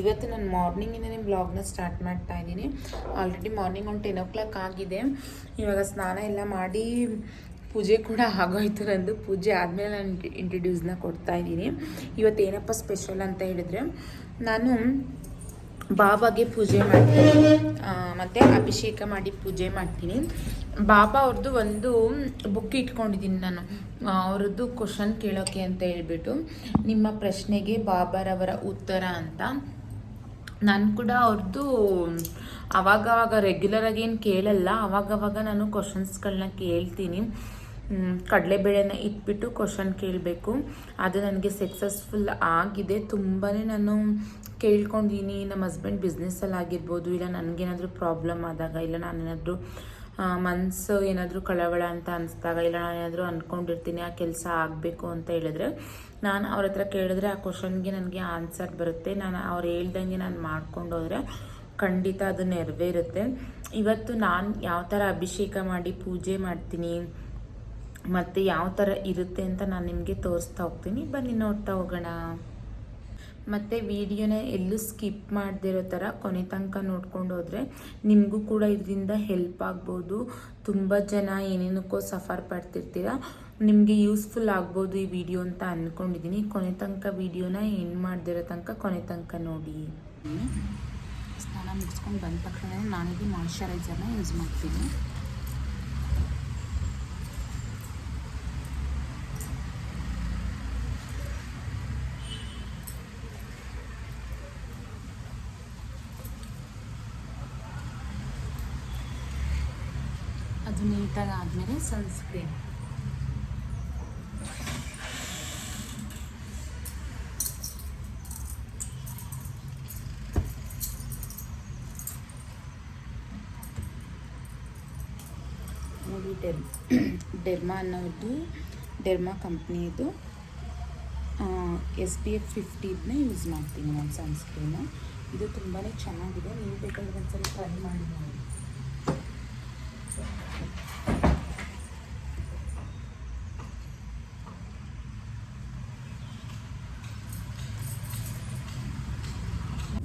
ಇವತ್ತು ನಾನು ಮಾರ್ನಿಂಗಿಂದನೇ ಬ್ಲಾಗ್ನ ಸ್ಟಾರ್ಟ್ ಮಾಡ್ತಾ ಇದ್ದೀನಿ. ಆಲ್ರೆಡಿ ಮಾರ್ನಿಂಗ್ ಒಂದು ಟೆನ್ ಓ ಕ್ಲಾಕ್ ಆಗಿದೆ. ಇವಾಗ ಸ್ನಾನ ಎಲ್ಲ ಮಾಡಿ ಪೂಜೆ ಕೂಡ ಆಗೋಯ್ತು. ನಂದು ಪೂಜೆ ಆದಮೇಲೆ ನಾನು ಇಂಟ್ರಡ್ಯೂಸ್ನ ಕೊಡ್ತಾ ಇದ್ದೀನಿ. ಇವತ್ತು ಏನಪ್ಪ ಸ್ಪೆಷಲ್ ಅಂತ ಹೇಳಿದ್ರೆ, ನಾನು ಬಾಬಾಗೆ ಪೂಜೆ ಮಾಡ್ತೀನಿ. ಮತ್ತೆ ಅಭಿಷೇಕ ಮಾಡಿ ಪೂಜೆ ಮಾಡ್ತೀನಿ. ಬಾಬಾ ಅವ್ರದ್ದು ಒಂದು ಬುಕ್ ಇಟ್ಕೊಂಡಿದ್ದೀನಿ ನಾನು. ಅವ್ರದ್ದು ಕ್ವಶನ್ ಕೇಳೋಕೆ ಅಂತ ಹೇಳ್ಬಿಟ್ಟು, ನಿಮ್ಮ ಪ್ರಶ್ನೆಗೆ ಬಾಬಾರವರ ಉತ್ತರ ಅಂತ. ನಾನು ಕೂಡ ಅವ್ರದ್ದು ಅವಾಗವಾಗ ರೆಗ್ಯುಲರಾಗಿ ಏನು ಕೇಳಲ್ಲ, ಅವಾಗವಾಗ ನಾನು ಕ್ವಶನ್ಸ್ಗಳನ್ನ ಕೇಳ್ತೀನಿ. ಕಡಲೆ ಕಡಲೆಬೇಳೆನ ಇಟ್ಬಿಟ್ಟು ಕ್ವಶನ್ ಕೇಳಬೇಕು. ಅದು ನನಗೆ ಸಕ್ಸಸ್ಫುಲ್ ಆಗಿದೆ. ತುಂಬಾ ನಾನು ಕೇಳ್ಕೊಂಡಿನಿ ನಮ್ಮ ಹಸ್ಬೆಂಡ್ ಬಿಸ್ನೆಸ್ಸಲ್ಲಿ ಆಗಿರ್ಬೋದು ಇಲ್ಲ ನನಗೇನಾದರೂ ಪ್ರಾಬ್ಲಮ್ ಆದಾಗ, ಇಲ್ಲ ನಾನೇನಾದರೂ ಮನಸ್ಸು ಏನಾದರೂ ಕಳವಳ ಅಂತ ಅನಿಸ್ದಾಗ, ಇಲ್ಲ ನಾನು ಏನಾದರೂ ಅಂದ್ಕೊಂಡಿರ್ತೀನಿ ಆ ಕೆಲಸ ಆಗಬೇಕು ಅಂತ ಹೇಳಿದ್ರೆ, ನಾನು ಅವ್ರ ಹತ್ರ ಕೇಳಿದ್ರೆ ಆ ಕ್ವಶನ್ಗೆ ನನಗೆ ಆನ್ಸರ್ ಬರುತ್ತೆ. ನಾನು ಅವ್ರು ಹೇಳ್ದಂಗೆ ನಾನು ಮಾಡ್ಕೊಂಡು ಹೋದರೆ ಖಂಡಿತ ಅದು ನೆರವೇರುತ್ತೆ. ಇವತ್ತು ನಾನು ಯಾವ ಥರ ಅಭಿಷೇಕ ಮಾಡಿ ಪೂಜೆ ಮಾಡ್ತೀನಿ, ಮತ್ತು ಯಾವ ಥರ ಇರುತ್ತೆ ಅಂತ ನಾನು ನಿಮಗೆ ತೋರಿಸ್ತಾ ಹೋಗ್ತೀನಿ. ಬನ್ನಿ ನೋಡ್ತಾ ಹೋಗೋಣ. ಮತ್ತು ವಿಡಿಯೋನ ಎಲ್ಲೂ ಸ್ಕಿಪ್ ಮಾಡದಿರೋ ಥರ ಕೊನೆ ತನಕ ನೋಡ್ಕೊಂಡು ಹೋದರೆ ನಿಮಗೂ ಕೂಡ ಇದರಿಂದ ಹೆಲ್ಪ್ ಆಗ್ಬೋದು. ತುಂಬ ಜನ ಏನೇನಕ್ಕೋ ಸಫರ್ ಪಡ್ತಿರ್ತೀರ, ನಿಮಗೆ ಯೂಸ್ಫುಲ್ ಆಗ್ಬೋದು ಈ ವಿಡಿಯೋ ಅಂತ ಅಂದ್ಕೊಂಡಿದ್ದೀನಿ ಕೊನೆ ತನಕ ವಿಡಿಯೋನ ಏನು ಮಾಡದಿರೋ ತನಕ ಕೊನೆ ತನಕ ನೋಡಿ. ಸ್ನಾನ ಮುಗಿಸ್ಕೊಂಡು ಬಂದ ತಕ್ಷಣ ನಾನಿಗೆ ಮಾಯಶ್ಚರೈಸರ್ನ ಯೂಸ್ ಮಾಡ್ತೀನಿ. ಅದು ನೀಟಾಗಿ ಆದಮೇಲೆ ಸನ್ಸ್ಕ್ರೀನ್ ನೋಡಿ ಡೆರ್ ಡೆರ್ಮಾ ಅನ್ನೋದು, ಡೆರ್ಮಾ ಕಂಪ್ನಿದು ಎಸ್ ಪಿ ಎಫ್ ಫಿಫ್ಟಿದನ್ನ ಯೂಸ್ ಮಾಡ್ತೀನಿ ನಾನು ಸನ್ಸ್ಕ್ರೀನು ಇದು ತುಂಬಾ ಚೆನ್ನಾಗಿದೆ. ನೀವು ಬೇಕಾದ್ರೆ ಒಂದ್ಸಲ ಟ್ರೈ ಮಾಡಿ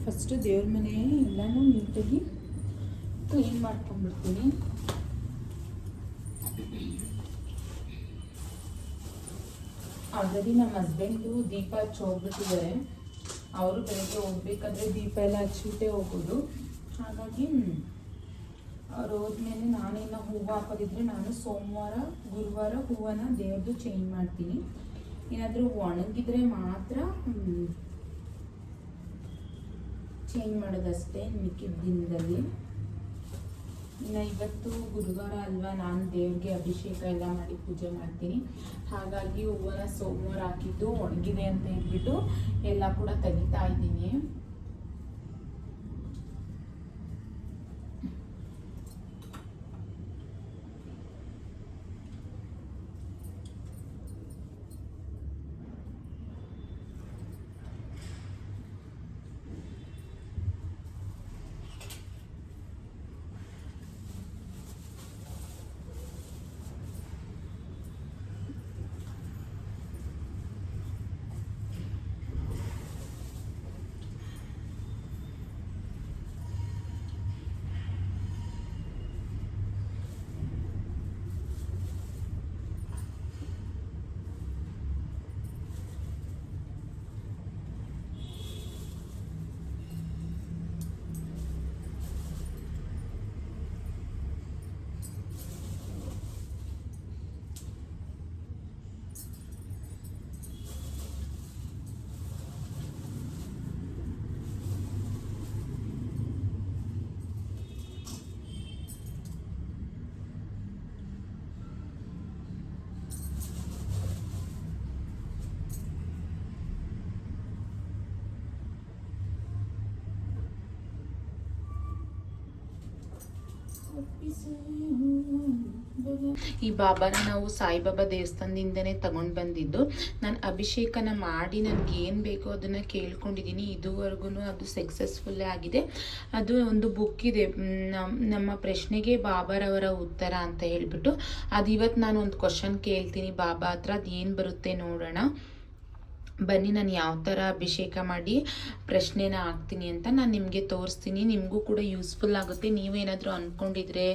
ಫಸ್ಟು ದೇವ್ರ ಮನೆ ಎಲ್ಲನೂ ನೀಟಾಗಿ ಕ್ಲೀನ್ ಮಾಡ್ಕೊಂಡ್ಬಿಡ್ತೀನಿ. ಆಲ್ರೆಡಿ ನಮ್ಮ ಹಸ್ಬೆಂಡು ದೀಪ ಹಚ್ಚಿ ಹೋಗ್ಬಿಟ್ಟಿದ್ದಾರೆ. ಅವರು ಬೆಳಗ್ಗೆ ಹೋಗ್ಬೇಕಾದ್ರೆ ದೀಪ ಎಲ್ಲ ಹಚ್ಚಿಬಿಟ್ಟೇ ಹೋಗೋದು. ಹಾಗಾಗಿ ಅವ್ರು ಹೋದ್ಮೇಲೆ ನಾನೇನೋ ಹೂವು ಹಾಕೋದಿದ್ರೆ ನಾನು ಸೋಮವಾರ, ಗುರುವಾರ ಹೂವನ್ನ ದೇವ್ರದ್ದು ಚೇಂಜ್ ಮಾಡ್ತೀನಿ. ಏನಾದರೂ ಒಣಗಿದ್ರೆ ಮಾತ್ರ ಚೇಂಜ್ ಮಾಡೋದಷ್ಟೇ ಮಿಕ್ಕಿದ ದಿನದಲ್ಲಿ. ಇನ್ನು ಇವತ್ತು ಗುರುವಾರ ಅಲ್ವಾ ನಾನು ದೇವ್ರಿಗೆ ಅಭಿಷೇಕ ಎಲ್ಲ ಮಾಡಿ ಪೂಜೆ ಮಾಡ್ತೀನಿ. ಹಾಗಾಗಿ ಹೂವನ್ನ ಸೋಮವಾರ ಹಾಕಿದ್ದು ಒಣಗಿದೆ ಅಂತ ಹೇಳ್ಬಿಟ್ಟು ಎಲ್ಲ ಕೂಡ ತೆಗಿತಾ ಇದ್ದೀನಿ. ಈ ಬಾಬಾನ ನಾವು ಸಾಯಿಬಾಬಾ ದೇವಸ್ಥಾನದಿಂದನೇ ತಗೊಂಡು ಬಂದಿದ್ದು. ನಾನು ಅಭಿಷೇಕನ ಮಾಡಿ ನನಗೆ ಏನು ಬೇಕೋ ಅದನ್ನು ಕೇಳ್ಕೊಂಡಿದ್ದೀನಿ. ಇದುವರೆಗೂ ಅದು ಸಕ್ಸಸ್ಫುಲ್ ಆಗಿದೆ. ಅದು ಒಂದು ಬುಕ್ ಇದೆ. ನಮ್ಮ ಪ್ರಶ್ನೆಗೆ ಬಾಬಾರವರ ಉತ್ತರ ಅಂತ ಹೇಳ್ಬಿಟ್ಟು. ಅದು ಇವತ್ತು ನಾನು ಒಂದು ಕ್ವಶನ್ ಕೇಳ್ತೀನಿ. ಬಾಬಾ ಹತ್ರ ಅದು ಏನು ಬರುತ್ತೆ ನೋಡೋಣ. ಬನ್ನಿ, ನಾನು ಯಾವ ಥರ ಅಭಿಷೇಕ ಮಾಡಿ ಪ್ರಶ್ನೆನ ಹಾಕ್ತೀನಿ ಅಂತ ನಾನು ನಿಮಗೆ ತೋರಿಸ್ತೀನಿ. ನಿಮಗೂ ಕೂಡ ಯೂಸ್ಫುಲ್ ಆಗುತ್ತೆ. ನೀವೇನಾದರೂ ಅಂದ್ಕೊಂಡಿದ್ರೆ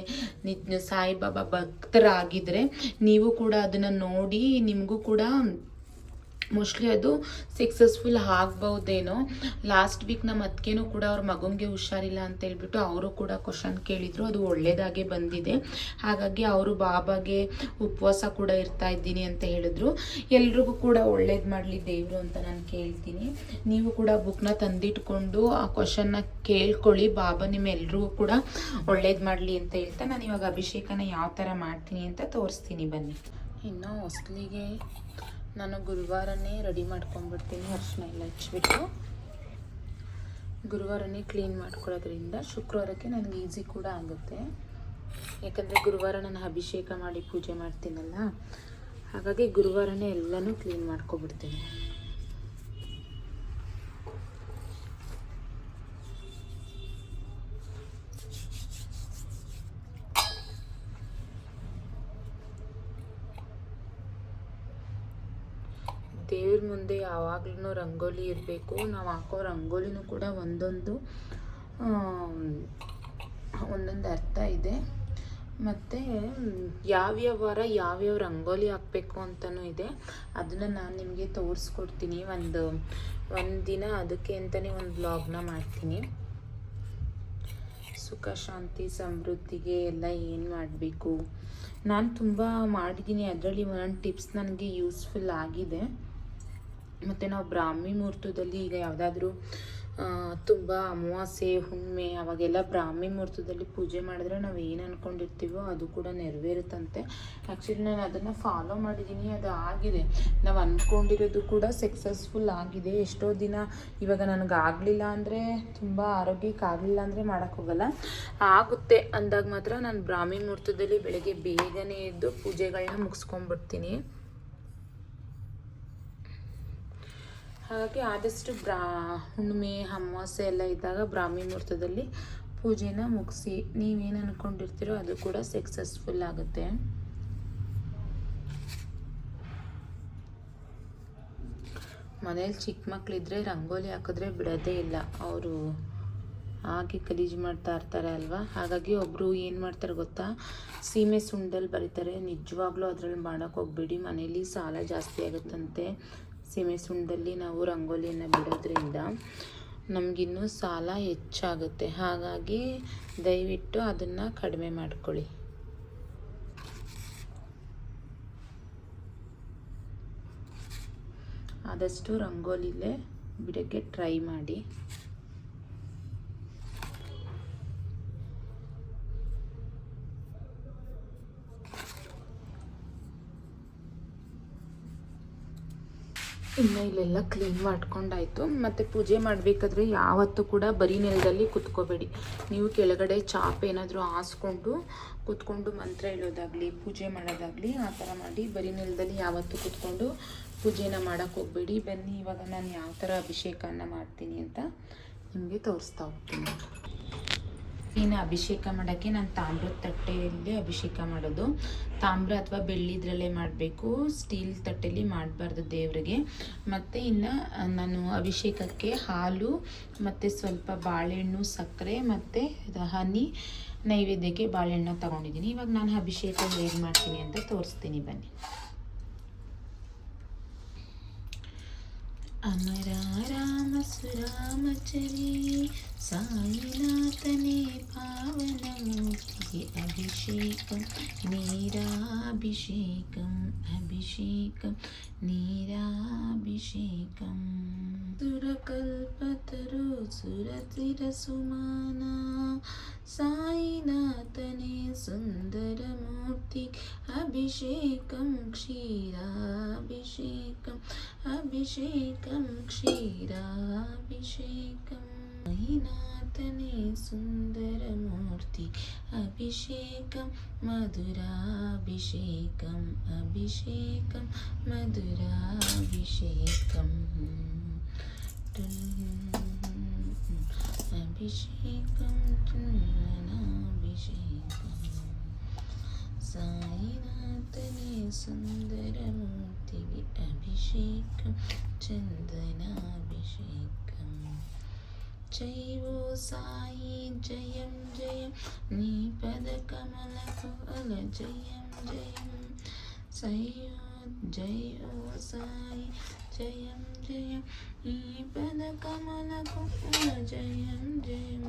ನಿಜ ಸಾಯಿಬಾಬಾ ಭಕ್ತರಾಗಿದ್ದರೆ ನೀವು ಕೂಡ ಅದನ್ನು ನೋಡಿ ನಿಮಗೂ ಕೂಡ ಮೋಸ್ಟ್ಲಿ ಅದು ಸಕ್ಸಸ್ಫುಲ್ ಆಗ್ಬೋದೇನೋ ಲಾಸ್ಟ್ ವೀಕ್ ನಮ್ಮ ಅತ್ತಿಗೆನೂ ಕೂಡ ಅವ್ರ ಮಗನಿಗೆ ಹುಷಾರಿಲ್ಲ ಅಂತ ಹೇಳ್ಬಿಟ್ಟು ಅವರು ಕೂಡ ಕ್ವಶನ್ ಕೇಳಿದರು. ಅದು ಒಳ್ಳೆಯದಾಗೆ ಬಂದಿದೆ. ಹಾಗಾಗಿ ಅವರು ಬಾಬಾಗೆ ಉಪವಾಸ ಕೂಡ ಇರ್ತಾ ಇದ್ದೀನಿ ಅಂತ ಹೇಳಿದ್ರು. ಎಲ್ರಿಗೂ ಕೂಡ ಒಳ್ಳೇದು ಮಾಡಲಿ ದೇವರು ಅಂತ ನಾನು ಕೇಳ್ತೀನಿ. ನೀವು ಕೂಡ ಬುಕ್ನ ತಂದಿಟ್ಕೊಂಡು ಆ ಕ್ವಶನ್ನ ಕೇಳ್ಕೊಳ್ಳಿ. ಬಾಬಾ ನಿಮ್ಮೆಲ್ರಿಗೂ ಕೂಡ ಒಳ್ಳೇದು ಮಾಡಲಿ ಅಂತ ಹೇಳ್ತಾ ನಾನು ಇವಾಗ ಅಭಿಷೇಕನ ಯಾವ ಥರ ಮಾಡ್ತೀನಿ ಅಂತ ತೋರಿಸ್ತೀನಿ ಬನ್ನಿ. ಇನ್ನು ಹೊಸ್ಲಿಗೆ ನಾನು ಗುರುವಾರನೇ ರೆಡಿ ಮಾಡ್ಕೊಂಡ್ಬಿಡ್ತೀನಿ ಅರ್ಶಿನ ಎಲ್ಲ ಹಚ್ಬಿಟ್ಟು ಗುರುವಾರನೇ ಕ್ಲೀನ್ ಮಾಡ್ಕೊಳ್ಳೋದ್ರಿಂದ ಶುಕ್ರವಾರಕ್ಕೆ ನನಗೆ ಈಸಿ ಕೂಡ ಆಗುತ್ತೆ. ಯಾಕಂದರೆ ಗುರುವಾರ ನಾನು ಅಭಿಷೇಕ ಮಾಡಿ ಪೂಜೆ ಮಾಡ್ತೀನಲ್ಲ, ಹಾಗಾಗಿ ಗುರುವಾರನೇ ಎಲ್ಲನೂ ಕ್ಲೀನ್ ಮಾಡ್ಕೊಬಿಡ್ತೀನಿ ಯಾವಾಗ್ಲೂ ರಂಗೋಲಿ ಇರಬೇಕು. ನಾವು ಹಾಕೋ ರಂಗೋಲಿನೂ ಕೂಡ ಒಂದೊಂದು ಒಂದೊಂದು ಅರ್ಥ ಇದೆ. ಮತ್ತು, ಯಾವ್ಯಾವ ವಾರ ಯಾವ್ಯಾವ ರಂಗೋಲಿ ಹಾಕಬೇಕು ಅಂತಲೂ ಇದೆ. ಅದನ್ನು ನಾನು ನಿಮಗೆ ತೋರಿಸ್ಕೊಡ್ತೀನಿ. ಒಂದು ಒಂದು ದಿನ ಅದಕ್ಕೆ ಅಂತಲೇ ಒಂದು ಬ್ಲಾಗ್ನ ಮಾಡ್ತೀನಿ. ಸುಖ, ಶಾಂತಿ, ಸಮೃದ್ಧಿಗೆ ಎಲ್ಲ ಏನು ಮಾಡಬೇಕು. ನಾನು ತುಂಬ ಮಾಡಿದ್ದೀನಿ ಅದರಲ್ಲಿ ಒಂದೊಂದು ಟಿಪ್ಸ್ ನನಗೆ ಯೂಸ್ಫುಲ್ ಆಗಿದೆ. ಮತ್ತು ನಾವು ಬ್ರಾಹ್ಮಿ ಮುಹೂರ್ತದಲ್ಲಿ ಈಗ ಯಾವುದಾದ್ರೂ ತುಂಬ ಅಮಾವಾಸ್ಯೆ ಹುಣ್ಣಿಮೆ ಅವಾಗೆಲ್ಲ ಬ್ರಾಹ್ಮಿ ಮುಹೂರ್ತದಲ್ಲಿ ಪೂಜೆ ಮಾಡಿದ್ರೆ ನಾವು ಏನು ಅಂದ್ಕೊಂಡಿರ್ತೀವೋ ಅದು ಕೂಡ ನೆರವೇರುತ್ತಂತೆ. ಆ್ಯಕ್ಚುಲಿ ನಾನು ಅದನ್ನು ಫಾಲೋ ಮಾಡಿದ್ದೀನಿ ಅದು ಆಗಿದೆ. ನಾವು ಅಂದ್ಕೊಂಡಿರೋದು ಕೂಡ ಸಕ್ಸಸ್ಫುಲ್ ಆಗಿದೆ. ಎಷ್ಟೋ ದಿನ ಇವಾಗ ನನಗೆ ಆಗಲಿಲ್ಲ ಅಂದರೆ, ತುಂಬ ಆರೋಗ್ಯಕ್ಕೆ ಆಗಲಿಲ್ಲ ಅಂದರೆ ಮಾಡೋಕ್ಕೋಗಲ್ಲ ಆಗುತ್ತೆ ಅಂದಾಗ ಮಾತ್ರ ನಾನು ಬ್ರಾಹ್ಮಿ ಮುಹೂರ್ತದಲ್ಲಿ ಬೆಳಗ್ಗೆ ಬೇಗನೆ ಎದ್ದು ಪೂಜೆಗಳನ್ನ ಮುಗಿಸ್ಕೊಂಡ್ಬಿಡ್ತೀನಿ. ಹಾಗಾಗಿ ಆದಷ್ಟು ಬ್ರಾ, ಹುಣ್ಣಿಮೆ, ಅಮಾವಾಸ್ಯೆ ಎಲ್ಲ ಇದ್ದಾಗ ಬ್ರಾಹ್ಮಿ ಮುಹೂರ್ತದಲ್ಲಿ ಪೂಜೆನ ಮುಗಿಸಿ ನೀವೇನು ಅಂದ್ಕೊಂಡಿರ್ತೀರೋ ಅದು ಕೂಡ ಸಕ್ಸಸ್ಫುಲ್ ಆಗುತ್ತೆ. ಮನೇಲಿ ಚಿಕ್ಕ ಮಕ್ಕಳಿದ್ರೆ ರಂಗೋಲಿ ಹಾಕಿದ್ರೆ ಬಿಡೋದೇ ಇಲ್ಲ. ಅವರು ಹಾಕಿ ಗಲೀಜು ಮಾಡ್ತಾ ಇರ್ತಾರೆ ಅಲ್ವಾ? ಹಾಗಾಗಿ ಒಬ್ಬರು ಏನು ಮಾಡ್ತಾರೆ ಗೊತ್ತಾ? ಸೀಮೆ ಸುಂಡಲ್ಲಿ ಬರೀತಾರೆ. ನಿಜವಾಗ್ಲೂ ಅದ್ರಲ್ಲಿ ಮಾಡೋಕ್ಕೆ ಹೋಗ್ಬೇಡಿ. ಮನೇಲಿ ಸಾಲ ಜಾಸ್ತಿ ಆಗುತ್ತಂತೆ. ಸೀಮೆ ಸುಣ್ಣದಲ್ಲಿ ನಾವು ರಂಗೋಲಿಯನ್ನು ಬಿಡೋದ್ರಿಂದ ನಮಗಿನ್ನೂ ಸಾಲ ಹೆಚ್ಚಾಗುತ್ತೆ. ಹಾಗಾಗಿ ದಯವಿಟ್ಟು ಅದನ್ನು ಕಡಿಮೆ ಮಾಡ್ಕೊಳ್ಳಿ. ಆದಷ್ಟು ರಂಗೋಲಿಲೇ ಬಿಡೋಕ್ಕೆ ಟ್ರೈ ಮಾಡಿ. ಇನ್ನು ಇಲ್ಲೆಲ್ಲ ಕ್ಲೀನ್ ಮಾಡ್ಕೊಂಡಾಯ್ತು. ಮತ್ತು ಪೂಜೆ ಮಾಡಬೇಕಾದ್ರೆ ಯಾವತ್ತೂ ಕೂಡ ಬರೀ ನೆಲದಲ್ಲಿ ಕುತ್ಕೋಬೇಡಿ. ನೀವು ಕೆಳಗಡೆ ಚಾಪ್ ಏನಾದರೂ ಹಾಸ್ಕೊಂಡು ಕುತ್ಕೊಂಡು ಮಂತ್ರ ಹೇಳೋದಾಗಲಿ, ಪೂಜೆ ಮಾಡೋದಾಗಲಿ, ಆ ಥರ ಮಾಡಿ ಬರೀ ನೆಲದಲ್ಲಿ ಯಾವತ್ತೂ ಕುತ್ಕೊಂಡು ಪೂಜೆನ ಮಾಡೋಕ್ಕೆ ಹೋಗಬೇಡಿ. ಬನ್ನಿ, ಇವಾಗ ನಾನು ಯಾವ ಥರ ಅಭಿಷೇಕನ ಮಾಡ್ತೀನಿ ಅಂತ ನಿಮಗೆ ತೋರಿಸ್ತಾ ಹೋಗ್ತೀನಿ. ಇನ್ನು ಅಭಿಷೇಕ ಮಾಡೋಕ್ಕೆ ನಾನು ತಾಮ್ರದ ತಟ್ಟೆಯಲ್ಲಿ ಅಭಿಷೇಕ ಮಾಡೋದು. ತಾಮ್ರ ಅಥವಾ ಬೆಳ್ಳಿದ್ರಲ್ಲೇ ಮಾಡಬೇಕು. ಸ್ಟೀಲ್ ತಟ್ಟೆಯಲ್ಲಿ ಮಾಡಬಾರ್ದು ದೇವರಿಗೆ. ಮತ್ತು ಇನ್ನು ನಾನು ಅಭಿಷೇಕಕ್ಕೆ ಹಾಲು, ಮತ್ತು ಸ್ವಲ್ಪ ಬಾಳೆಹಣ್ಣು, ಸಕ್ಕರೆ, ಮತ್ತು ಹನಿ ನೈವೇದ್ಯಕ್ಕೆ ಬಾಳೆಹಣ್ಣು ತೊಗೊಂಡಿದ್ದೀನಿ. ಇವಾಗ ನಾನು ಅಭಿಷೇಕ ಹೇಗೆ ಮಾಡ್ತೀನಿ ಅಂತ ತೋರಿಸ್ತೀನಿ ಬನ್ನಿ. ಅಮರ ರಾಮ ಸುರಾಮಚರಿ సాయినాథనే పావనమూర్తికి అభిషేకం నీరాభిషేకం అభిషేకం నీరాభిషేకం. సురకల్పతరు సురతిర సుమానా సాయినాథనే సుందరమూర్తి అభిషేకం క్షీరాభిషేకం అభిషేకం క్షీరాభిషేకం. అయినాతనే సుందరమూర్తి అభిషేకం మధురాభిషేకం అభిషేకం మధురాభిషేకం. అభిషేకం చున్ననాభిషేకం సాయినాథనే సుందరమూర్తివి అభిషేకం చందనాభిషేకం. ಸಾಯಿನಾಥನೇ ಸುಂದರಮೂರ್ತಿಗೆ ಅಭಿಷೇಕಂ ಚಂದನಾಭಿಷೇಕಂ ಜೈವೋ ಸಾಯಿ ಜಯಂ ಜಯಂ ನೀ ಪದ ಕಮಲ ಕುವಲ ಜಯಂ ಜಯಂ ಸಯ್ಯೋ ಜಯೋ ಸಾಯಿ ಜಯಂ ಜಯಂ ಈ ಪದ ಕಮಲ ಕುವಲ ಜಯಂ ಜಯಂ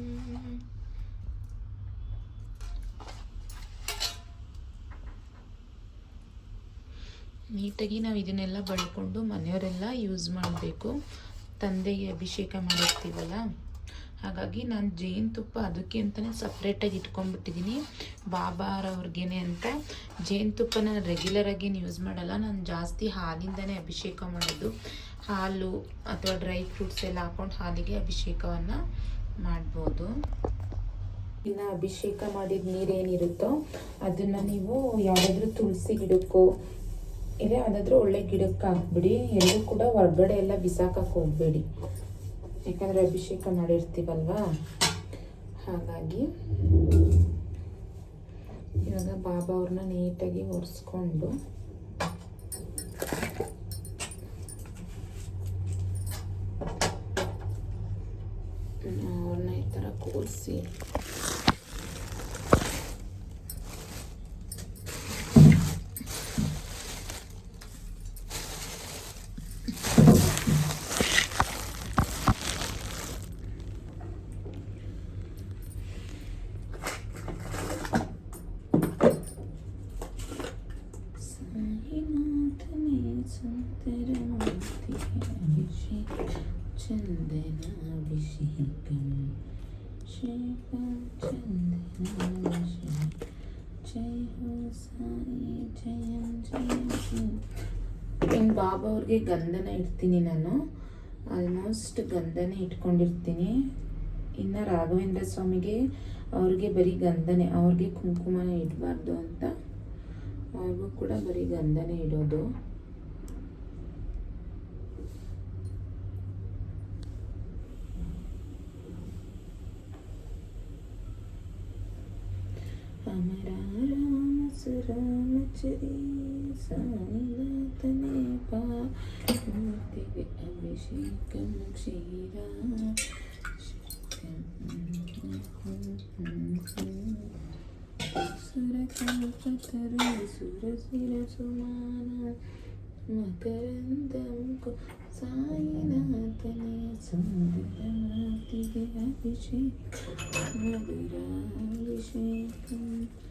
ನೀಟಾಗಿ ನಾವು ಇದನ್ನೆಲ್ಲ ಬಳ್ಕೊಂಡು ಮನೆಯವರೆಲ್ಲ ಯೂಸ್ ಮಾಡಬೇಕು ತಂದೆಗೆ ಅಭಿಷೇಕ ಮಾಡಿರ್ತೀವಲ್ಲ ಹಾಗಾಗಿ ನಾನು ಜೇನುತುಪ್ಪ ಅದಕ್ಕೆ ಅಂತಲೇ ಸಪ್ರೇಟಾಗಿ ಇಟ್ಕೊಂಡ್ಬಿಟ್ಟಿದ್ದೀನಿ ಬಾಬಾರವ್ರಿಗೇನೆ ಅಂತ. ಜೇನುತುಪ್ಪ ನಾನು ರೆಗ್ಯುಲರಾಗಿ ಯೂಸ್ ಮಾಡಲ್ಲ. ನಾನು ಜಾಸ್ತಿ ಹಾಲಿಂದನೇ ಅಭಿಷೇಕ ಮಾಡೋದು. ಹಾಲು ಅಥವಾ ಡ್ರೈ ಫ್ರೂಟ್ಸ್ ಎಲ್ಲ ಹಾಕೊಂಡು ಹಾಲಿಗೆ ಅಭಿಷೇಕವನ್ನು ಮಾಡ್ಬೋದು. ಇನ್ನು ಅಭಿಷೇಕ ಮಾಡಿದ ನೀರೇನಿರುತ್ತೋ ಅದನ್ನು ನೀವು ಯಾವುದಾದ್ರೂ ತುಳಸಿ ಗಿಡಕ್ಕೋ, ಇಲ್ಲ ಯಾವುದಾದ್ರೂ ಒಳ್ಳೆ ಗಿಡಕ್ಕೆ ಹಾಕ್ಬಿಡಿ ಎಲ್ಲೂ ಕೂಡ ಹೊರಗಡೆ ಎಲ್ಲ ಬಿಸಾಕಕ್ಕೆ ಹೋಗಬೇಡಿ. ಯಾಕಂದರೆ ಅಭಿಷೇಕ ಮಾಡಿರ್ತೀವಲ್ವಾ? ಹಾಗಾಗಿ ಇವಾಗ ಬಾಬಾ ಅವ್ರನ್ನ ನೀಟಾಗಿ ಒರೆಸ್ಕೊಂಡು ಅವ್ರನ್ನ ಈ ಥರ ಕೂರಿಸಿ ಬಾಬಾ ಅವ್ರಿಗೆ ಗಂಧನ ಇಡ್ತೀನಿ ನಾನು. ಆಲ್ಮೋಸ್ಟ್ ಗಂಧನೇ ಇಟ್ಕೊಂಡಿರ್ತೀನಿ. ಇನ್ನು ರಾಘವೇಂದ್ರ ಸ್ವಾಮಿಗೆ ಅವ್ರಿಗೆ ಬರೀ ಗಂಧನೆ, ಅವ್ರಿಗೆ ಕುಂಕುಮನ ಇಡಬಾರ್ದು ಅಂತ. ಅವ್ರಿಗೂ ಕೂಡ ಬರೀ ಗಂಧನೇ ಇಡೋದು. ರಾಮ ಸುರಾಮಚರಿ ಸಾಯಿನಾಥನೇ ಪಾರ್ವತಿಗೆ ಅಭಿಷೇಕಂ ಕ್ಷೀರ ಸುರಕಲ್ಪತರು ಸುರಸಿರ ಸುಮಾನ ಮಕರಂದಂ ಕು ಸಾಯಿನಾಥನೇ ಸುಂದರಮಾತಿಗೆ ಅಭಿಷೇಕ ಮಧುರಾಭಿಷೇಕಂ ಸುಂದರ ಸುಮಾನ ಸಾಯಿನಾಥನೇ ಸುಂದರಮಾತಿ ಅಭಿಷೇಕಂ ಮಧುರಾಭಿಷೇಕ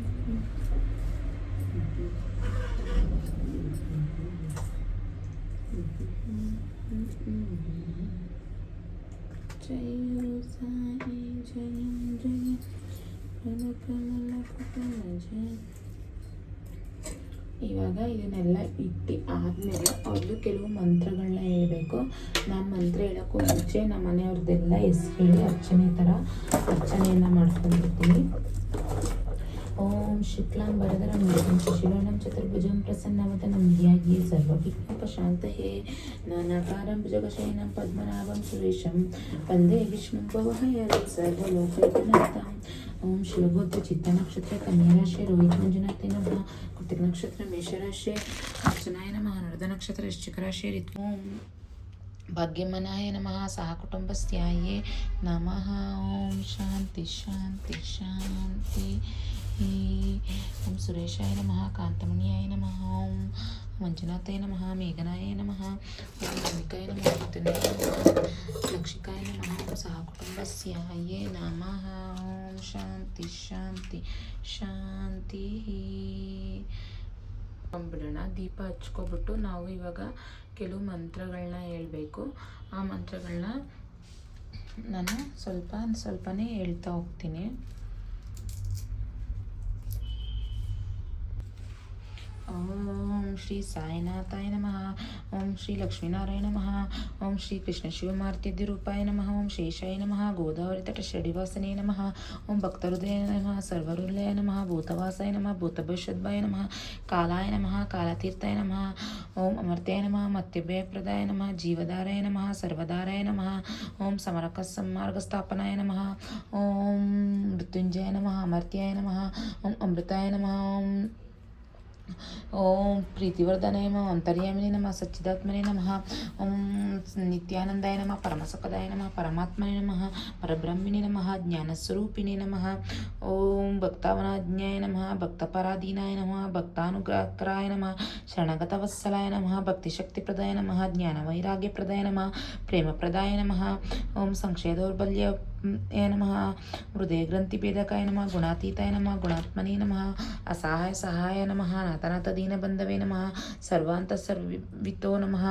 ಜಯ ಕನಕಮಲ ಇವಾಗ ಇದನ್ನೆಲ್ಲ ಇಟ್ಟು ಆದಮೇಲೆ ಅವ್ರದ್ದು ಕೆಲವು ಮಂತ್ರಗಳನ್ನ ಹೇಳಬೇಕು. ನಾನು ಮಂತ್ರ ಹೇಳೋಕ್ಕೂ ಮುಂಚೆ ನಮ್ಮ ಮನೆಯವ್ರದ್ದೆಲ್ಲ ಹೆಸರು ಹೇಳಿ ಅರ್ಚನೆ ಥರ ಅರ್ಚನೆಯನ್ನು ಮಾಡ್ಕೊಂಡಿರ್ತೀನಿ. शुक्लां वरदरं शिवानं चतुर्भुजं प्रसन्नवदनं ध्याये सर्वविघ्नोपशान्तये नानाकारं भुजगशयनं पद्मनाभं सुरेशं वंदे विष्णुं सर्वलोकैकनाथम् ओम शिवभक्त नक्षत्र कन्या राशि रोहित अर्चनाय नक्षत्र ऋतु भाग्यमनाय नमः। सह नमः। ॐ शान्ति शान्ति शान्ति। ಓಂ ಸುರೇಶಾಯ ನಮಃ, ಕಾಂತಮಣಿಯಾಯ ನಮಃ, ಓಂ ಮಂಜುನಾಥಾಯ ನಮಃ ಮೇಘನಾಯ ನಮಃ, ಓಂ ರಮಿಕಾಯ ನಮಃ ಲಕ್ಷಿಕಾಯ ನಮಃ ಸಹ ಕುಟುಂಬಸ್ಯಾಯೇ ನಮಃ, ಓಂ ಶಾಂತಿ ಶಾಂತಿ ಶಾಂತಿ. ಬಿಡೋಣ ದೀಪ ಹಚ್ಕೊಬಿಟ್ಟು ನಾವು ಇವಾಗ ಕೆಲವು ಮಂತ್ರಗಳನ್ನ ಹೇಳಬೇಕು. ಆ ಮಂತ್ರಗಳನ್ನ ನಾನು ಸ್ವಲ್ಪ ಸ್ವಲ್ಪನೇ ಹೇಳ್ತಾ ಹೋಗ್ತೀನಿ. ಓಂ ಶ್ರೀ ಸಾಯಿನಾಥಾಯ ನಮಃ ಓಂ ಶ್ರೀ ಲಕ್ಷ್ಮೀನಾರಾಯಣ ನಮಃ ಓಂ ಶ್ರೀ ಕೃಷ್ಣ ಶಿವಮಾರ್ತಿದ್ಯ ರೂಪಾಯ ನಮಃ ಓಂ ಶೇಷಾಯ ನಮಃ ಗೋದಾವರಿ ತಟ ಷಡಿವಾಸನೇ ನಮಃ ಓಂ ಭಕ್ತಹೃದಯ ನಮಃ ಸರ್ವರುಲ್ಲಯ ನಮಃ ಭೂತವಾಸಾಯ ನಮಃ ಭೂತಭವಿಷ್ಯದ್ಭಾಯ ನಮಃ ಕಾಲಾಯ ನಮಃ ಕಾಲತೀರ್ಥಾಯ ನಮಃ ಓಂ ಅಮರ್ತ್ಯಾಯ ನಮಃ ಮತ್ಯಭಯಪ್ರದಾಯ ನಮಃ ಜೀವಧಾರಾಯ ನಮಃ ಸರ್ವಧಾರಾಯ ನಮಃ ಓಂ ಸಮರಕ ಸನ್ಮಾರ್ಗಸ್ಥಾಪನಾಯ ನಮಃ ಓಂ ಮೃತ್ಯುಂಜಯ ನಮಃ ಅಮರ್ತ್ಯಾಯ ನಮಃ ಓಂ ಅಮೃತಾಯ ನಮಃ ಓಂ ಓಂ ಪ್ರೀತಿವರ್ಧನಾಯ ನಮಃ ಅಂತರ್ಯಾಮಿನಿ ನಮಃ ಸಚ್ಚಿದಾತ್ಮನೇ ನಮಃ ಓಂ ನಿತ್ಯಾನಂದಾಯ ನಮಃ ಪರಮಸುಖದಾಯ ನಮಃ ಪರಮಾತ್ಮನೇ ನಮಃ ಪರಬ್ರಹ್ಮಿಣಿ ನಮಃ ಜ್ಞಾನಸ್ವರೂಪಿಣಿ ನಮಃ ಓಂ ಭಕ್ತಾವನಾಜ್ಞಾಯ ನಮಃ ಭಕ್ತಪರಾಧೀನಾಯ ನಮಃ ಭಕ್ತಾನುಗ್ರಹಕರಾಯ ನಮಃ ಶರಣಗತವತ್ಸಲಾಯ ನಮಃ ಭಕ್ತಿಶಕ್ತಿಪ್ರದಾಯ ನಮಃ ಜ್ಞಾನವೈರಾಗ್ಯಪ್ರದಾಯ ನಮಃ ಪ್ರೇಮಪ್ರದಾಯ ನಮಃ ಓಂ ಸಂಶಯ ದೌರ್ಬಲ್ಯ ಯ ನಮಃ ಹೃದಯ ಗ್ರಂಥಿ ಭೇದಕಾಯ ನಮಃ ಗುಣಾತೀತಾಯ ನಮಃ ಗುಣಾತ್ಮನೇ ನಮಃ ಅಸಹಾಯ ಸಹಾಯ ನಮಃ ನಾಥನಾಥ ದೀನಬಂಧವೇ ನಮಃ ಸರ್ವಾಂತ ಸರ್ವಿತೋ ನಮಃ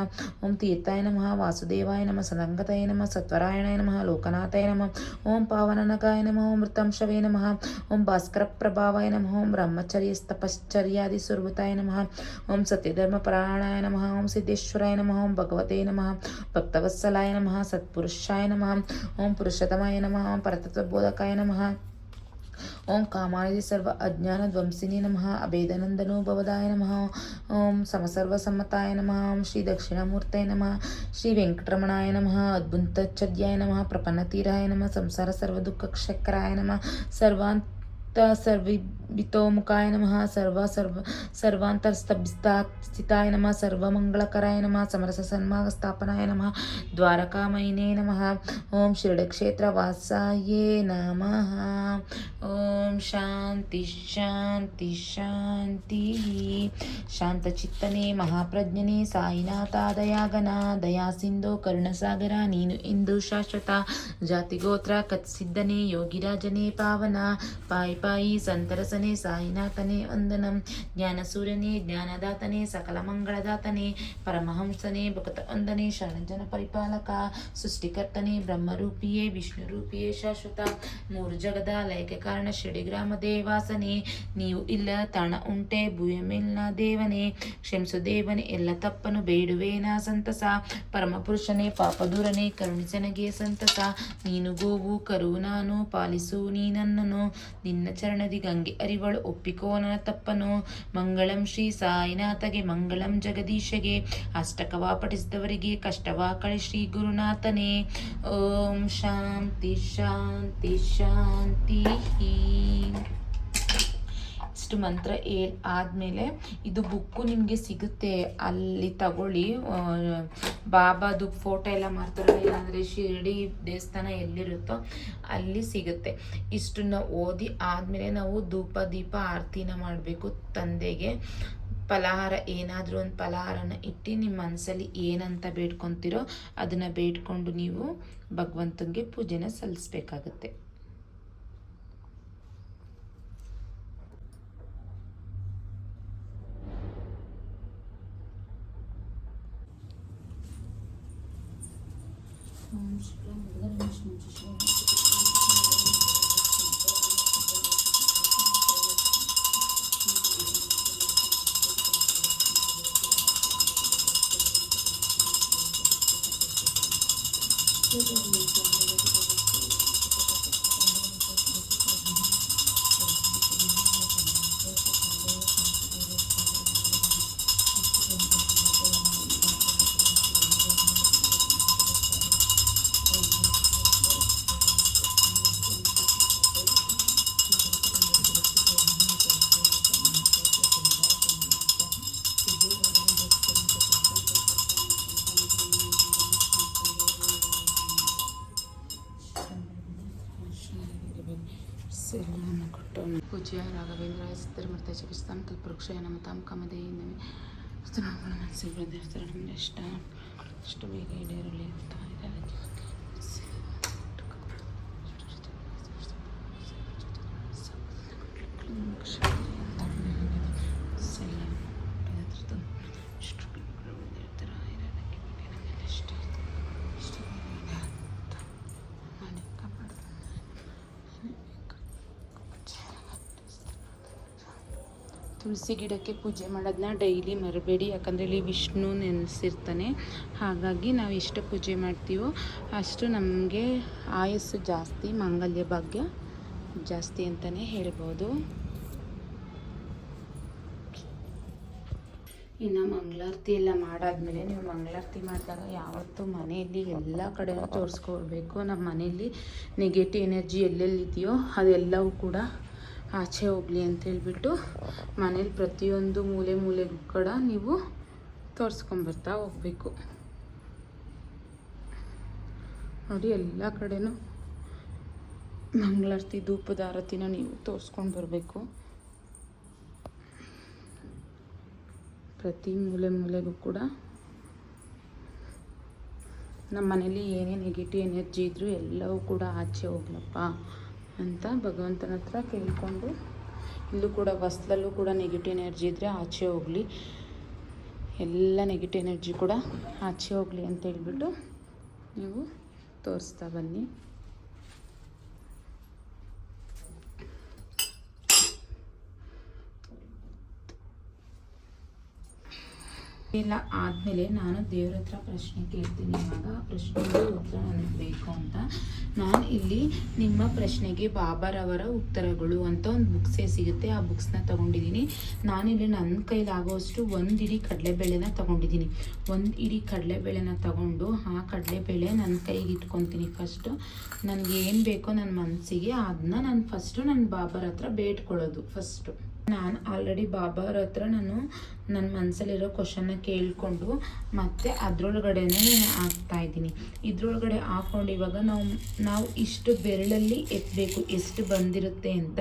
ಓಂ ತೀರ್ಥಾಯ ನಮಃ ವಾಸುದೇವಾಯ ನಮಃ ಸದಂಗತಾಯ ನಮಃ ಸತ್ವರಾಯಣಾಯ ನಮಃ ಲೋಕನಾಥಾಯ ನಮಃ ಓಂ ಪಾವನನಗಾಯ ನಮಃ ಓಂ ಮೃತಂಶವೇ ನಮಃ ಓಂ ಭಾಸ್ಕರ ಪ್ರಭಾವಾಯ ನಮಃ ಓಂ ಬ್ರಹ್ಮಚರ್ಯ ತಪಶ್ಚರ್ಯಾದಿ ಸುರ್ವತಾಯ ನಮಃ ಓಂ ಸತ್ಯಧರ್ಮಪರಾಯಣಾಯ ನಮಃ ಓಂ ಸಿದ್ದೇಶ್ವರಾಯ ನಮಃ ಓಂ ಭಗವತೆ ನಮಃ ಭಕ್ತವತ್ಸಲಾಯ ನಮಃ ಸತ್ಪುರುಷಾಯ ನಮಃ ಓಂ ಪುರುಷತಮಾಯ ನಮಃ ಓಂ ಪರತತ್ವಬೋಧಕಾಯ ನಮಃ ಓಂ ಕಾಮಾನಿಧಿ ಸರ್ವ ಅಜ್ಞಾನ ಧ್ವಂಸಿನಿ ನಮಃ ಅಭೇದನಂದನೋ ಭವದಾಯ ನಮಃ ಓಂ ಸಮಸರ್ವಸಮ್ಮತಾಯ ನಮಃ ಓಂ ಶ್ರೀ ದಕ್ಷಿಣಾಮೂರ್ತಯ ನಮಃ ಶ್ರೀ ವೆಂಕಟರಮಣಾಯ ನಮಃ ಅದ್ಭುತಚರ್ಯಾಯ ನಮಃ ಪ್ರಪನ್ನತೀರಾಯ ನಮಃ ಸಂಸಾರ ಸರ್ವದುಃಖಕ್ಷಕರಾಯ ನಮಃ सर्वितोमुखाय नम, सर्व सर्व सर्वान्तरस्तभिस्ताय नम, सर्वमङ्गलकराय नमः समरससन्मागस्थापनाय नम, द्वारकामयिने नम। ॐ शिरडक्षेत्रवासाय नम। ॐ शांति शांति शांति शांतचित्तने महाप्रज्ञने साईनाथा दयागना दया सिंधु कर्णसागरा नीनु इन्दु शाश्वता जातिगोत्र कत्सिद्धने योगिराजने पावना, पायि ಶಾಶ್ವತ ಜಾತಿಗೋತ್ರ ಕತ್ಸಿದ್ದನೆ ಯೋಗಿರಾಜನೇ ಪಾವನ ಪಾಯಿ ಪಾಯಿ ಸಂತರಸನೆ ಸಾಯಿನಾಥನೇ ವಂದನಂ ಜ್ಞಾನಸೂರ್ಯನೇ ಜ್ಞಾನದಾತನೇ ಸಕಲ ಮಂಗಳದಾತನೇ ಪರಮಹಂಸನೇ ಭಕ್ತ ವಂದನೆ ಶರಣಜನ ಪರಿಪಾಲಕ ಸೃಷ್ಟಿಕರ್ತನೇ ಬ್ರಹ್ಮರೂಪಿಯೇ ವಿಷ್ಣುರೂಪಿಯೇ ಶಾಶ್ವತ ಮೂರು ಜಗದ ಲಯಕ್ಕೆ ಕಾರಣ ಶಿಡಿಗ್ರಾಮ ದೇವಾಸನೆ ನೀವು ಇಲ್ಲ ತಾಣ ಉಂಟೆ ಭೂಯ ಮೇಲ್ನ ದೇವನೇ ಕ್ಷಮಿಸು ದೇವನೇ ಎಲ್ಲ ತಪ್ಪನು ಬೇಡುವೇನ ಸಂತಸ ಪರಮಪುರುಷನೇ ಪಾಪದೂರನೇ ಕರುಣಿಸನಗೆ ಸಂತಸ ನೀನು ಗೋವು ಕರು ನಾನು ಪಾಲಿಸು ನೀ ನನ್ನನು ನಿನ್ನ ಚರಣದಿ ಗಂಗೆ ಅರಿವಳು ಒಪ್ಪಿಕೋ ನನ್ನ ತಪ್ಪನು ಮಂಗಳಂ ಶ್ರೀ ಸಾಯಿನಾಥಗೆ, ಮಂಗಳಂ ಜಗದೀಶಗೆ. ಅಷ್ಟಕವ ಪಠಿಸಿದವರಿಗೆ ಕಷ್ಟವ ಕಳಿ ಶ್ರೀ ಗುರುನಾಥನೇ. ಓಂ ಶಾಂತಿ ಶಾಂತಿ ಶಾಂತಿ ಇಷ್ಟು ಮಂತ್ರ ಏ ಆದಮೇಲೆ ಇದು ಬುಕ್ಕು ನಿಮಗೆ ಸಿಗುತ್ತೆ. ಅಲ್ಲಿ ತಗೊಳ್ಳಿ. ಬಾಬಾದು ಫೋಟೋ ಎಲ್ಲ ಮಾಡ್ತಾರಲ್ಲ, ಇಲ್ಲಾಂದರೆ ಶಿರಡಿ ದೇವಸ್ಥಾನ ಎಲ್ಲಿರುತ್ತೋ ಅಲ್ಲಿ ಸಿಗುತ್ತೆ. ಇಷ್ಟನ್ನ ಓದಿ ಆದಮೇಲೆ ನಾವು ಧೂಪ, ದೀಪ ಆರತಿನ ಮಾಡಬೇಕು ತಂದೆಗೆ. ಫಲಹಾರ ಏನಾದರೂ ಒಂದು ಫಲಹಾರನ ಇಟ್ಟು ನಿಮ್ಮ ಮನಸ್ಸಲ್ಲಿ ಏನಂತ ಬೇಡ್ಕೊತಿರೋ ಅದನ್ನು ಬೇಡ್ಕೊಂಡು ನೀವು ಭಗವಂತನಿಗೆ ಪೂಜೆನ ಸಲ್ಲಿಸ್ಬೇಕಾಗತ್ತೆ. Olmuş. Ben burada başlamışım. ಚಿಕಿತ್ಸಾಂ ಕಲ್ಪವೃಕ್ಷಯ ನಮತಾಂ ಕಾಮಧೇಯ ಇಷ್ಟ. ಇಷ್ಟು ಬೇಗ ಈಡೇರಲಿ ಅಂತ ತುಳಸಿ ಗಿಡಕ್ಕೆ ಪೂಜೆ ಮಾಡೋದನ್ನ ಡೈಲಿ ಮರಬೇಡಿ, ಯಾಕಂದರೆ ಇಲ್ಲಿ ವಿಷ್ಣು ನೆನೆಸಿರ್ತಾನೆ. ಹಾಗಾಗಿ ನಾವು ಎಷ್ಟು ಪೂಜೆ ಮಾಡ್ತೀವೋ ಅಷ್ಟು ನಮಗೆ ಆಯಸ್ಸು ಜಾಸ್ತಿ, ಮಾಂಗಲ್ಯ ಭಾಗ್ಯ ಜಾಸ್ತಿ ಅಂತಲೇ ಹೇಳ್ಬೋದು. ಇನ್ನು ಮಂಗಳಾರತಿ ಎಲ್ಲ ಮಾಡಾದ್ಮೇಲೆ ನೀವು ಮಂಗಳಾರತಿ ಮಾಡಿದಾಗ ಯಾವತ್ತೂ ಮನೆಯಲ್ಲಿ ಎಲ್ಲ ಕಡೆನೂ ತೋರಿಸ್ಕೊಳ್ಬೇಕು ನಮ್ಮ ಮನೆಯಲ್ಲಿ ನೆಗೆಟಿವ್ ಎನರ್ಜಿ ಎಲ್ಲೆಲ್ಲಿದೆಯೋ ಅದೆಲ್ಲವೂ ಕೂಡ ಆಚೆ ಹೋಗಲಿ ಅಂತ ಹೇಳ್ಬಿಟ್ಟು ಮನೇಲಿ ಪ್ರತಿಯೊಂದು ಮೂಲೆ ಮೂಲೆಗೂ ಕೂಡ ನೀವು ತೋರಿಸ್ಕೊಂಬರ್ತಾ ಹೋಗಬೇಕು. ನೋಡಿ, ಎಲ್ಲ ಕಡೆನೂ ಮಂಗಳಾರತಿ ಧೂಪದ ಆರತಿನ ನೀವು ತೋರಿಸ್ಕೊಂಡು ಬರಬೇಕು. ಪ್ರತಿ ಮೂಲೆ ಮೂಲೆಗೂ ಕೂಡ ನಮ್ಮ ಮನೇಲಿ ಏನೇ ನೆಗೆಟಿವ್ ಎನರ್ಜಿ ಇದ್ದರೂ ಎಲ್ಲವೂ ಕೂಡ ಆಚೆ ಹೋಗ್ಲಪ್ಪ. ಅಂತ ಭಗವಂತನ ಹತ್ರ ಕೇಳಿಕೊಂಡು, ಇಲ್ಲೂ ಕೂಡ ಬಸ್ಲಲ್ಲೂ ಕೂಡ ನೆಗೆಟಿವ್ ಎನರ್ಜಿ ಇದ್ದರೆ ಆಚೆ ಹೋಗಲಿ. ಎಲ್ಲ ನೆಗೆಟಿವ್ ಎನರ್ಜಿ ಕೂಡ ಆಚೆ ಹೋಗಲಿ ಅಂತ ಹೇಳಿಬಿಟ್ಟು ನೀವು ತೋರಿಸ್ತಾ ಬನ್ನಿ. ಎಲ್ಲ ಆದಮೇಲೆ ನಾನು ದೇವ್ರ ಹತ್ರ ಪ್ರಶ್ನೆ ಕೇಳ್ತೀನಿ. ಇವಾಗ ಪ್ರಶ್ನೆಗೆ ಉತ್ತರ ನನಗೆ ಬೇಕು ಅಂತ. ನಾನು ಇಲ್ಲಿ ನಿಮ್ಮ ಪ್ರಶ್ನೆಗೆ ಬಾಬಾರವರ ಉತ್ತರಗಳು ಅಂತ ಒಂದು ಬುಕ್ಸೇ ಸಿಗುತ್ತೆ. ಆ ಬುಕ್ಸ್ನ ತಗೊಂಡಿದ್ದೀನಿ ನಾನಿಲ್ಲಿ ನನ್ನ ಕೈಲಾಗುವಷ್ಟು ಒಂದು ಇಡೀ ಕಡಲೆಬೇಳೆನ ತಗೊಂಡಿದ್ದೀನಿ ಒಂದು ಇಡೀ ಕಡಲೆಬೇಳೆನ ತಗೊಂಡು ಆ ಕಡಲೆಬೇಳೆ ನನ್ನ ಕೈಗೆ ಇಟ್ಕೊತೀನಿ ಫಸ್ಟು ನನಗೆ ಏನು ಬೇಕೋ ನನ್ನ ಮನಸ್ಸಿಗೆ ಅದನ್ನ ನಾನು ಫಸ್ಟು ನನ್ನ ಬಾಬಾರ ಹತ್ರ ಬೇಡ್ಕೊಳ್ಳೋದು ಫಸ್ಟು ನಾನು ಆಲ್ರೆಡಿ ಬಾಬಾರ ಹತ್ರ ನಾನು ನನ್ನ ಮನಸ್ಸಲ್ಲಿರೋ ಕ್ವಶನ್ನ ಕೇಳಿಕೊಂಡು ಮತ್ತೆ ಅದರೊಳಗಡೆನೇ ಹಾಕ್ತಾ ಇದ್ದೀನಿ. ಇದ್ರೊಳಗಡೆ ಹಾಕ್ಕೊಂಡು ಇವಾಗ ನಾವು ನಾವು ಇಷ್ಟು ಬೆರಳಲ್ಲಿ ಎತ್ತಬೇಕು ಎಷ್ಟು ಬಂದಿರುತ್ತೆ ಅಂತ,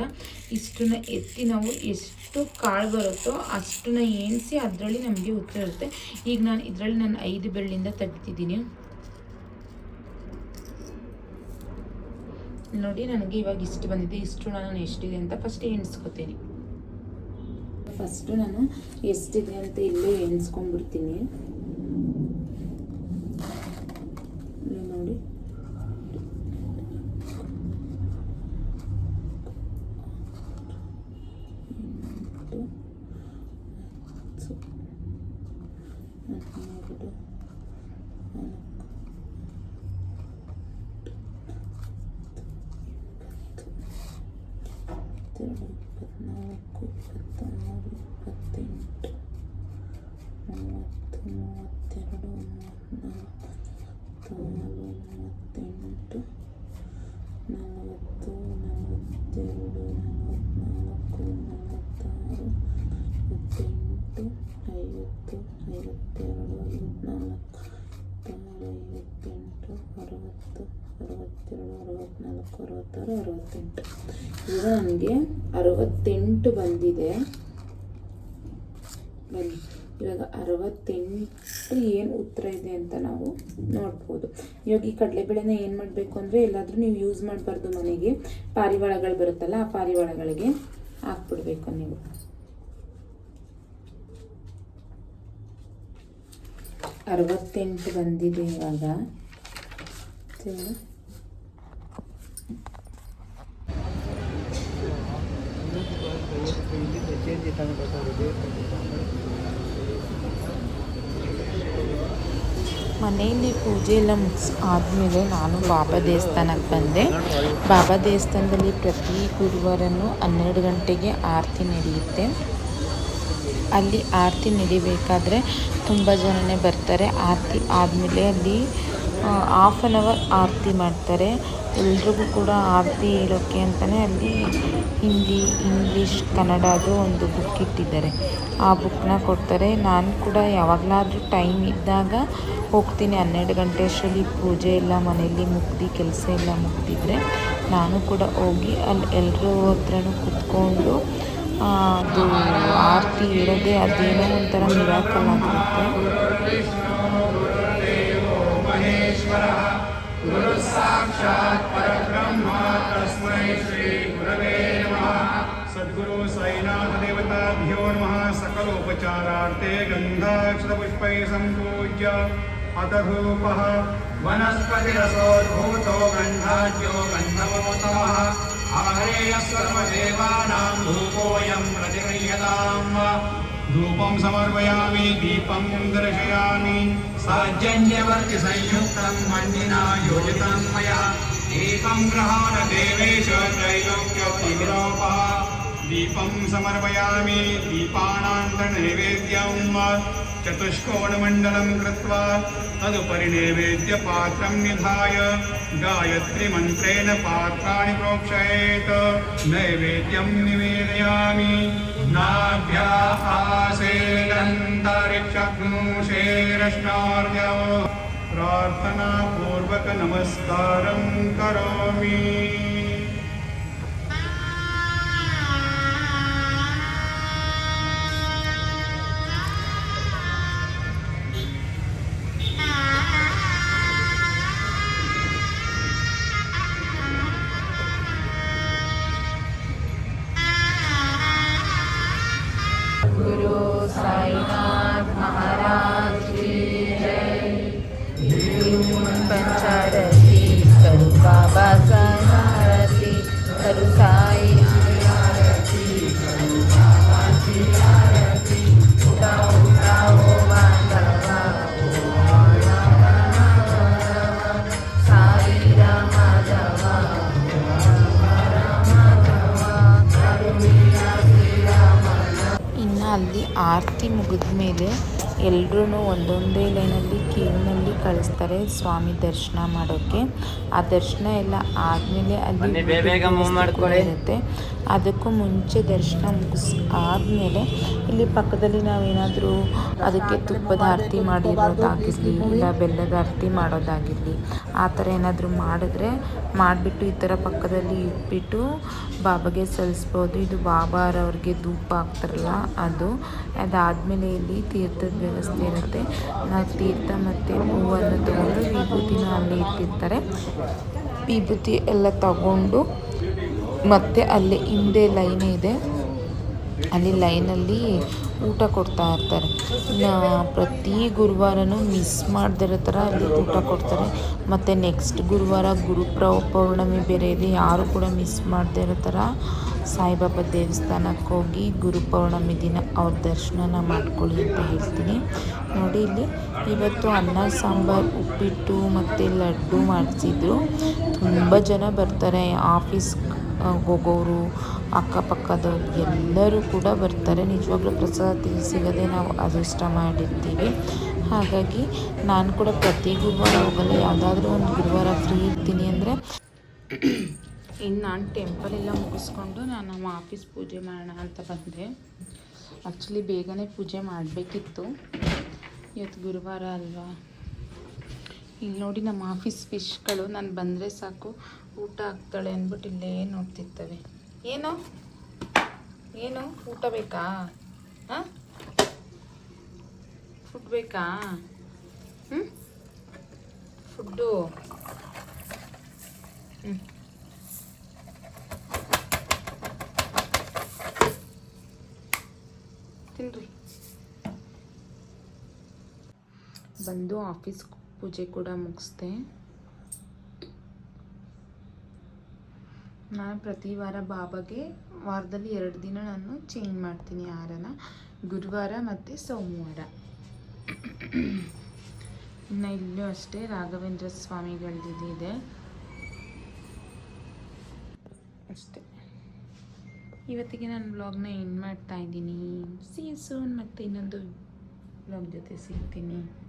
ಇಷ್ಟನ್ನ ಎತ್ತಿ ನಾವು ಎಷ್ಟು ಕಾಳು ಬರುತ್ತೋ ಅಷ್ಟನ್ನ ಎಣಿಸಿ ಅದರಲ್ಲಿ ನಮಗೆ ಉತ್ತರ ಇರುತ್ತೆ. ಈಗ ನಾನು ಇದರಲ್ಲಿ ನಾನು ಐದು ಬೆರಳಿಂದ ತೆಗಿತಿದ್ದೀನಿ ನೋಡಿ, ನನಗೆ ಇವಾಗ ಇಷ್ಟು ಬಂದಿದೆ ಇಷ್ಟು ನಾನು ಎಷ್ಟಿದೆ ಅಂತ ಫಸ್ಟ್ ಎಣಿಸ್ಕೊತೀನಿ. ಫಸ್ಟು ನಾನು ಎಷ್ಟಿದೆ ಅಂತ ಇಲ್ಲೇ ಎಣಿಸ್ಕೊಂಡ್ಬಿಡ್ತೀನಿ ನೋಡಿ ಇಪ್ಪತ್ನಾಲ್ಕು ಹತ್ತು, ಮೂವತ್ತ್ನಾಲ್ಕು ಮೂವತ್ತೆಂಟು ನಲವತ್ತು ನಲವತ್ತೆರಡು ನಲವತ್ತ್ನಾಲ್ಕು ನಲವತ್ತಾರು ಇಪ್ಪತ್ತೆಂಟು ಐವತ್ತು, ಐವತ್ತೆರಡು ಐವತ್ತ್ನಾಲ್ಕು ಐವತ್ತಾರು ಐವತ್ತೆಂಟು ಅರವತ್ತು ಅರವತ್ತೆರಡು ಅರವತ್ತ್ನಾಲ್ಕು ಅರವತ್ತಾರು ಅರವತ್ತೆಂಟು ಈಗ ನನಗೆ ಅರವತ್ತೆಂಟು ಬಂದಿದೆ ಬನ್ನಿ. ಇವಾಗ ಅರವತ್ತೆಂಟು ಏನು ಉತ್ತರ ಇದೆ ಅಂತ ನಾವು ನೋಡ್ಬೋದು. ಇವಾಗ ಈ ಕಡಲೆಬೇಳೆನ ಏನು ಮಾಡಬೇಕು ಅಂದರೆ ಎಲ್ಲಾದರೂ ನೀವು ಯೂಸ್ ಮಾಡಬಾರ್ದು ಮನೆಗೆ. ಪಾರಿವಾಳಗಳು ಬರುತ್ತಲ್ಲ, ಆ ಪಾರಿವಾಳಗಳಿಗೆ ಹಾಕ್ಬಿಡ್ಬೇಕು ನೀವು. ಅರವತ್ತೆಂಟು ಬಂದಿದೆ ಇವಾಗ. ಮನೆಯಲ್ಲಿ ಪೂಜೆ ಎಲ್ಲ ಮುಗಿಸ್ ಆದಮೇಲೆ ನಾನು ಬಾಬಾ ದೇವಸ್ಥಾನಕ್ಕೆ ಬಂದೆ. ಬಾಬಾ ದೇವಸ್ಥಾನದಲ್ಲಿ ಪ್ರತಿ ಗುರುವಾರನು ಹನ್ನೆರಡು ಗಂಟೆಗೆ ಆರತಿ ನಡೆಯುತ್ತೆ. ಅಲ್ಲಿ ಆರತಿ ನಡಿಬೇಕಾದ್ರೆ ತುಂಬ ಜನನೇ ಬರ್ತಾರೆ. ಆರತಿ ಆದಮೇಲೆ ಅಲ್ಲಿ ಹಾಫ್ ಆನ್ ಅವರ್ ಆರತಿ ಮಾಡ್ತಾರೆ. ಎಲ್ರಿಗೂ ಕೂಡ ಆರತಿ ಹೇಳೋಕ್ಕೆ ಅಂತಲೇ ಅಲ್ಲಿ ಹಿಂದಿ, ಇಂಗ್ಲೀಷ್ ಕನ್ನಡದು ಒಂದು ಬುಕ್ ಇಟ್ಟಿದ್ದಾರೆ. ಆ ಬುಕ್ನ ಕೊಡ್ತಾರೆ. ನಾನು ಕೂಡ ಯಾವಾಗಲಾದರೂ ಟೈಮ್ ಇದ್ದಾಗ ಹೋಗ್ತೀನಿ. ಹನ್ನೆರಡು ಗಂಟೆ ಅಷ್ಟರಲ್ಲಿ ಪೂಜೆ ಎಲ್ಲ, ಮನೆಯಲ್ಲಿ ಮುಗ್ದು, ಕೆಲಸ ಎಲ್ಲ ಮುಗ್ದಿದ್ರೆ ನಾನು ಕೂಡ ಹೋಗಿ ಅಲ್ಲಿ ಎಲ್ಲರೂ ಹತ್ರನೂ ಕೂತ್ಕೊಂಡು ಅದು ಆರತಿ ಇರೋದೇ ಅದೇನೋ ಒಂಥರ ಮಿರಾಕಲ್ ಆಗಿರುತ್ತೆ. गुरु साक्षात परब्रह्म तस्मै श्री गुरवे नमः। सद्गुरु साईनाथ देवताभ्यो नमः। सकलोपचारार्थे गन्धाक्षतपुष्पै सम्पूज्य अतरूपः वनस्पतिरसोद्भूतो गन्धाज्यो गन्धमोत्तमः आहरेयः सर्वदेवानां धूपोऽयं प्रतिगृह्यताम्। धूपं समर्पयामि दीपं दर्शयामि। साज्जन्यवर्तिसंयुक्तं मण्डिना योजितं मया। एकं ग्रहाण देवेश त्रैलोक्यतिविलोपः दीपं समर्पयामि दीपानान्तर्नैवेद्यं चतुष्कोणमण्डलं कृत्वा तदुपरि नैवेद्यपात्रं निधाय। गायत्रीमन्त्रेण पात्राणि प्रोक्षयेत्। नैवेद्यं निवेदयामि। नाभ्या आसेदन्तरिक्षग्नुषेरश्नार्यौ प्रार्थनापूर्वकनमस्कारं करोमि। ಆರತಿ ಮುಗಿದ ಮೇಲೆ ಎಲ್ಲರೂ ಒಂದೊಂದೇ ಲೈನಲ್ಲಿ ಕ್ಯೂನಲ್ಲಿ ಕಳಿಸ್ತಾರೆ ಸ್ವಾಮಿ ದರ್ಶನ ಮಾಡೋಕ್ಕೆ ಆ ದರ್ಶನ ಎಲ್ಲ ಆದಮೇಲೆ ಅಲ್ಲಿ. ಇರುತ್ತೆ ಅದಕ್ಕೂ ಮುಂಚೆ ದರ್ಶನ ಮುಗಿಸ್ ಆದಮೇಲೆ ಇಲ್ಲಿ ಪಕ್ಕದಲ್ಲಿ ನಾವೇನಾದರೂ ಅದಕ್ಕೆ ತುಪ್ಪದ ಆರತಿ ಮಾಡಿರೋದಾಗಿರಲಿ ಇಲ್ಲ ಬೆಲ್ಲದ ಆರತಿ ಮಾಡೋದಾಗಿರಲಿ ಆ ಥರ ಏನಾದರೂ ಮಾಡಿದ್ರೆ ಮಾಡಿಬಿಟ್ಟು ಈ ಥರ ಪಕ್ಕದಲ್ಲಿ ಇಟ್ಬಿಟ್ಟು ಬಾಬಾಗೆ ಸಲ್ಲಿಸ್ಬೋದು. ಇದು ಬಾಬಾರವ್ರಿಗೆ ಧೂಪ ಹಾಕ್ತಾರಲ್ಲ ಅದು. ಅದಾದಮೇಲೆ ಇಲ್ಲಿ ತೀರ್ಥದ ವ್ಯವಸ್ಥೆ ಇರುತ್ತೆ. ನಾವು ತೀರ್ಥ ಮತ್ತು ಹೂವನ್ನು ತಗೊಂಡು ವಿಭೂತಿನ ಅಲ್ಲಿ ಇಟ್ಟಿರ್ತಾರೆ. ವಿಭೂತಿ ಎಲ್ಲ ತಗೊಂಡು ಮತ್ತು ಅಲ್ಲಿ ಹಿಂದೆ ಲೈನ್ ಇದೆ. ಅಲ್ಲಿ ಲೈನಲ್ಲಿ ಊಟ ಕೊಡ್ತಾ ಇರ್ತಾರೆ. ಪ್ರತಿ ಗುರುವಾರನೂ ಮಿಸ್ ಮಾಡ್ದಿರೋ ಥರ ಅಲ್ಲಿ ಊಟ ಕೊಡ್ತಾರೆ. ಮತ್ತು ನೆಕ್ಸ್ಟ್ ಗುರುವಾರ ಗುರುಪ್ರವ ಪೌರ್ಣಮಿ ಬೇರೆ ಇದೆ, ಯಾರು ಕೂಡ ಮಿಸ್ ಮಾಡದೇ ಇರೋ ಥರ ಸಾಯಿಬಾಬಾ ದೇವಸ್ಥಾನಕ್ಕೆ ಹೋಗಿ ಗುರು ಪೌರ್ಣಮಿ ದಿನ ಅವ್ರ ದರ್ಶನನ ಮಾಡ್ಕೊಳ್ಳಿ ಅಂತ ಹೇಳ್ತೀನಿ. ನೋಡಿ ಇಲ್ಲಿ ಇವತ್ತು ಅನ್ನ, ಸಾಂಬಾರು, ಉಪ್ಪಿಟ್ಟು ಮತ್ತು ಲಡ್ಡು ಮಾಡಿಸಿದ್ರು. ತುಂಬ ಜನ ಬರ್ತಾರೆ ಆಫೀಸ್ ಹೋಗೋರು ಅಕ್ಕಪಕ್ಕದವ್ರು ಎಲ್ಲರೂ ಕೂಡ ಬರ್ತಾರೆ. ನಿಜವಾಗ್ಲೂ ಪ್ರಸಾದ ಸಿಗದೆ ನಾವು ಅದೃಷ್ಟ ಮಾಡಿರ್ತೀವಿ. ಹಾಗಾಗಿ ನಾನು ಕೂಡ ಪ್ರತಿ ಗುರುವಾರ ಹೋಗಲ್ಲ. ಯಾವುದಾದ್ರೂ ಒಂದು ಗುರುವಾರ ಫ್ರೀ ಇರ್ತೀನಿ ಅಂದರೆ ಇನ್ನು ನಾನು ಟೆಂಪಲ್ ಎಲ್ಲ ಮುಗಿಸ್ಕೊಂಡು ನಾನು ನಮ್ಮ ಆಫೀಸ್ ಪೂಜೆ ಮಾಡೋಣ ಅಂತ ಬಂದೆ. ಆ್ಯಕ್ಚುಲಿ ಬೇಗನೆ ಪೂಜೆ ಮಾಡಬೇಕಿತ್ತು. ಇವತ್ತು ಗುರುವಾರ ಅಲ್ವಾ? ಇಲ್ಲಿ ನೋಡಿ ನಮ್ಮ ಆಫೀಸ್ ಫಿಶ್ಗಳು ನಾನು ಬಂದರೆ ಸಾಕು. ಊಟ ಹಾಕ್ತಾಳೆ ಅಂದ್ಬಿಟ್ಟು ಇಲ್ಲೇ ನೋಡ್ತಿರ್ತವೆ ಏನು? ಏನು? ಊಟ ಬೇಕಾ? ಹಾಂ? ಫುಡ್ ಬೇಕಾ? ಹ್ಞೂ ಫುಡ್ಡು ಹ್ಞೂ ತಿನ್ರಿ. ಬಂದು ಆಫೀಸ್ ಪೂಜೆ ಕೂಡ ಮುಗಿಸ್ದೆ. ನಾನು ಪ್ರತಿ ವಾರ ಬಾಬಾಗೆ ವಾರದಲ್ಲಿ ಎರಡು ದಿನ ನಾನು ಚೇಂಜ್ ಮಾಡ್ತೀನಿ ಹಾರನ, ಗುರುವಾರ ಮತ್ತು ಸೋಮವಾರ. ಇನ್ನು ಇಲ್ಲೂ ಅಷ್ಟೇ ರಾಘವೇಂದ್ರ ಸ್ವಾಮಿಗಳದಿದೆ. ಅಷ್ಟೇ. ಇವತ್ತಿಗೆ ನಾನು ಬ್ಲಾಗ್ನ ಎಂಡ್ ಮಾಡ್ತಾ ಇದ್ದೀನಿ. ಸಿ ಸೂನ್ ಮತ್ತು ಇನ್ನೊಂದು ಬ್ಲಾಗ್ ಜೊತೆ ಸಿಗ್ತೀನಿ.